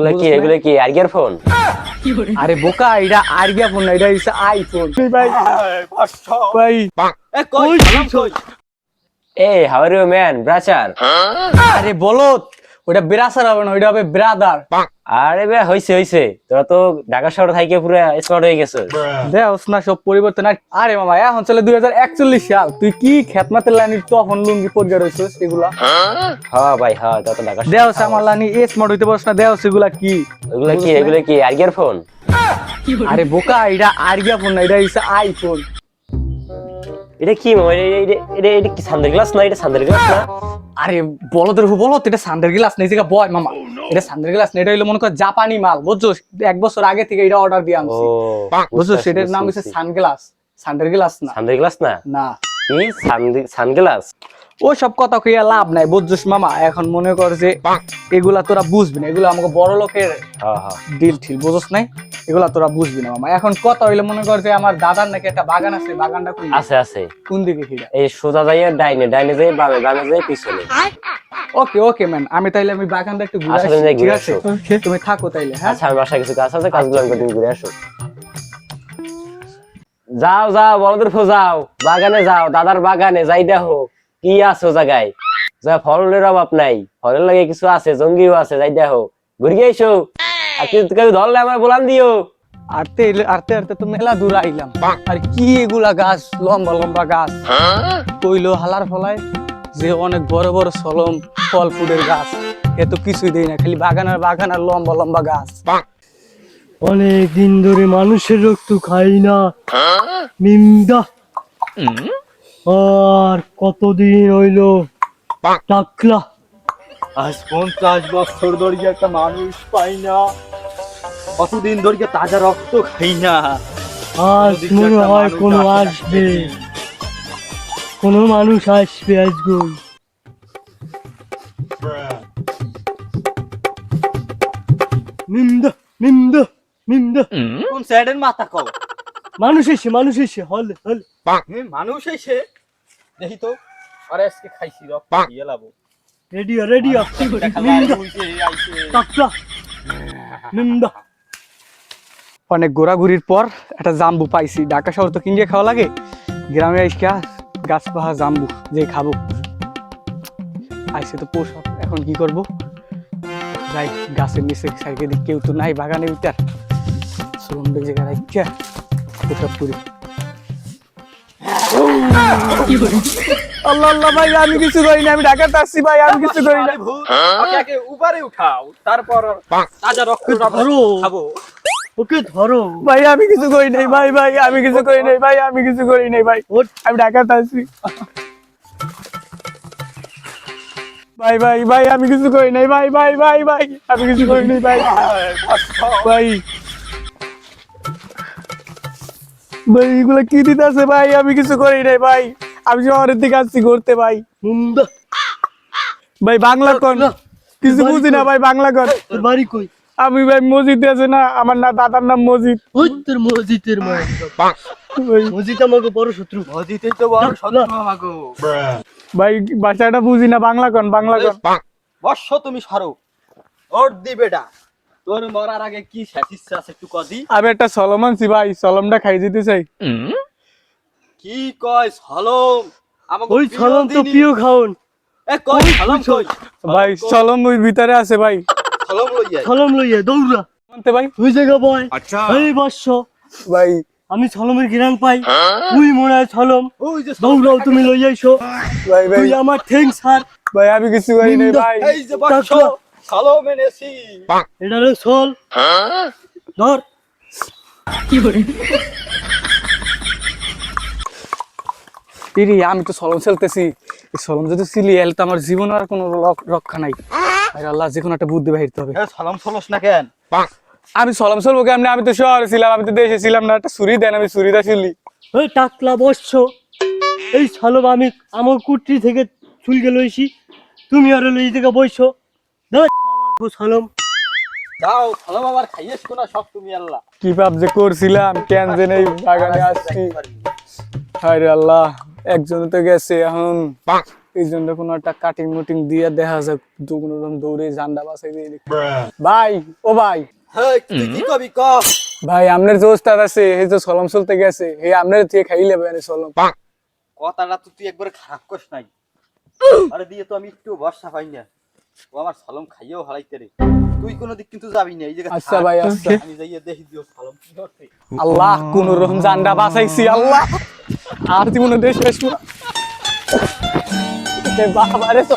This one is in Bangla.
ওগুলা কি এগুলো কি আরগিয়ার ফোন? আরে বোকা এটা আরগিয়া ফোন না এটা হচ্ছে আইফোন ভাই ভাই এ কই? এ হাউ আর ইউ ম্যান ব্রাচার। আরে বলত ওটা ব্রাচার হবে না ওইটা হবে ব্রাদার। আরে বে হইছে হইছে। তোরা তো ঢাকা শহরে থাইকে পুরো স্মার্ট হয়ে গেছিস দেখ না সব পরিবর্তন আরে মামা এখন চলে দুই হাজার একচল্লিশ সাল। তুই কি খেতমাতের লাইনের তখন লুঙ্গি পরিয়া রয়েছিস এগুলা? হ্যাঁ ভাই হ্যাঁ তা তো ঢাকা দেহ আমার লাইনি স্মার্ট হইতে পারছ না দেহ সেগুলা কি? ওগুলা কি এগুলা কি আর্গের ফোন আরে বোকা এটা আইডিয়া ফোন না এটা হচ্ছে আইফোন এটা কি মামা? এটা এটা- এটা এটা কি সান্দের গ্লাস না? এটা সান্দের গ্লাস না? আরে বলো তোর বলো এটা সান্ডার গ্লাস নেই যেটা বয় মামা। এটা সান্ডার গ্লাস না? এটা হইল মনে কর জাপানি মাল বুঝছ? এক বছর আগে থেকে এটা অর্ডার দিয়ে আনছি। বুঝছ? সেটার নাম হচ্ছে সানগ্লাস সান্ডার গ্লাস। না। সান্দের গ্লাস না? না। কি? সানগ্লাস ও সব কথা কইয়া লাভ নাই বুঝছিস মামা? এখন মনে কর যে এগুলা তোরা বুঝবি না এগুলো আমাকে বড় লোকের ডিল ঠিল বুঝছ নাই? এগুলা তোরা বুঝবি না মামা। এখন কথা হইলে মনে কর যে আমার দাদার নাকি একটা বাগান আছে বাগানটা কোন আছে আছে। কোন দিকে কিরা এই সোজা যাইয়া ডাইনে ডাইনে যাই বামে বামে যাই পিছনে। ওকে ওকে ম্যান আমি তাইলে আমি বাগানটা একটু ঘুরে আচ্ছা, আসি, ঠিক আছে? তুমি থাকো তাইলে হ্যাঁ? আচ্ছা আমার বাসায় কিছু কাজ আছে কাজগুলো আমি করে ঘুরে আসো। যাও যাও বড়দের ফো যাও বাগানে যাও দাদার বাগানে যাই দেখো কি আছো জায়গায়। যা ফলের অভাব নাই ফলের লাগে কিছু আছে জঙ্গিও আছে যাই দেখো। ঘুরে এসো। আর কিছু কেউ ধরলে আমার বলান দিও। আরতে আরতে আরতে তো মেলা দূর আইলাম। আর কি এগুলা গাছ লম্বা লম্বা গাছ। কইলো হালার ফলায় যে অনেক বড় বড় সলম ফল ফুলের গাছ। এত কিছুই দেই না খালি বাগান আর বাগান আর লম্বা লম্বা গাছ। অনেক দিন ধরে মানুষের রক্ত খাই না। নিন্দা। আর কতদিন হইল? টাকলা। আজ পঞ্চাশ বছর ধরে একটা মানুষ পাই না। কতদিন ধরে তাজা রক্ত খাই না। আজ মনে হয় মানুষ কোনো আসবে। কোনো মানুষ আসবে আজগই নিন্দা নিন্দা নিন্দা। কোন সাইডের মাথা কও মানুষ এসে মানুষ এসে হল হল। মানুষ এসে? দেখি তো। আরে আজকে খাইছি রক্ত দিয়ে লাবো রেডিও রেডিও নিন্দা অনেক ঘোরাঘুরির পর একটা জাম্বু পাইছি। ঢাকা শহর তো কিনলে খাওয়া লাগে। গ্রামে আইসকা গাছ পাহা জাম্বু যে খাব। আইসে তো পোষা এখন কি করব? যাই গাছের নিচে সাইকে দিক কেউ তো নাই বাগানে ভিতর সুরম জায়গা রাখা পোশাক করি আল্লাহ আল্লাহ ভাই আমি কিছু করি না আমি ঢাকাতে আসছি ভাই আমি কিছু করি না। ওকে আগে উপরে উঠাও তারপর তাজা রক্ত ধরো। খাব। ওকে ধরো। ভাই আমি কিছু করি নাই ভাই ভাই আমি কিছু করি নাই ভাই আমি কিছু করি নাই ভাই। আমি ঢাকাতে আসছি ভাই ভাই ভাই আমি কিছু করি নাই ভাই ভাই ভাই ভাই আমি কিছু করি নাই ভাই। ভাই। ভাই এগুলা কি দিতেছে ভাই? আমি কিছু করি নাই ভাই। আমি শহরের দিকে আসছি ঘুরতে ভাই। ভাই বাংলা কর কিছু বুঝি না ভাই বাংলা কর বাড়ি কই? আমি ভাই মসজিদে আছে না আমার না দাদার নাম মসজিদ। ওই তোর মসজিদের মসজিদ। আমাকে বড় শত্রু। মসজিদে তো বড় শত্রু আমাকে। ভাই ভাষাটা বুঝি না বাংলা কন বাংলা কন? বর্ষ তুমি সরো। ওর দি বেটা। তোর মরার আগে কি শেষ ইচ্ছা আছে একটু কদি? আমি একটা সলম আনছি ভাই সলমটা খাই যেতে চাই। কি কয় সলম ওই ছলম তো। প্রিয় খাওন। এ কই সলম কই? ভাই সলম ওই ভিতরে আছে ভাই। সলম লই যাই ছলম লইয়া দৌড়া। আনতে ভাই। ওই জায়গা বয় আচ্ছা। এই বর্ষ ভাই। আমি ছলমের গিরাং পাই। তুই মনে হয় ছলম। ওই যে দৌড়াও তুমি লই আইছো ভাই ভাই। তুই আমার ঠেং স্যার ভাই আমি কিছু করি নাই ভাই। এই যে বর্ষ টাকলা। সলম এনেছি। এটা হলো সোল ধর। ইরি আমি তো সলম খেলতেছি এই সলম যদি সিলি এলে তো আমার জীবন আর কোনো রক্ষা নাই। আর আল্লাহ যে কোনো একটা বুদ্ধি বাহিরতে হবে। সলম সলস না কেন? আমি সলম চলবো কেমনি? আমি তো শহরে ছিলাম আমি তো দেশে ছিলাম না। একটা ছুরি দেন আমি ছুরিটা ছিলি। ওই টাকলা বর্ষ এই ছলম আমি আমার কুটরি থেকে চুলকে লইছি তুমি আর লই থেকে বইছো আমার দাও সলম আবার খাইয়েছ কোনা সব তুমি আল্লাহ? কি ভাব যে করছিলাম কেন যে নেই বাগানে আসছি। হায় আল্লাহ। একজন তো গেছে এখন। এই জন্য কোনো একটা কাটিং মুটিং দিয়ে দেখা যাক দু কোনো রকম দৌড়ে জান্ডা বাসাই দিয়ে ভাই ও ভাই। তুই কি কবি ক ভাই আপনার যে ওস্তাদ আছে এই যে সলম চলতে গেছে এই আপনার থেকে খাইলে ভাই সলম। কথাটা তো তুই একবারে খারাপ করিস নাই। আরে দিয়ে তো আমি একটু বর্ষা পাই না। ও আমার সালম খাইয়েও হারাইতে রে। তুই কোনো দিক কিন্তু যাবি না এই জায়গায় আচ্ছা ভাই, আচ্ছা। আমি যাইয়ে দেখি দিও সালম কি করছে আল্লাহ কোন রকম জান্ডা বাঁচাইছি আল্লাহ। আর জীবনে দেশ শেষ না বাবারে তো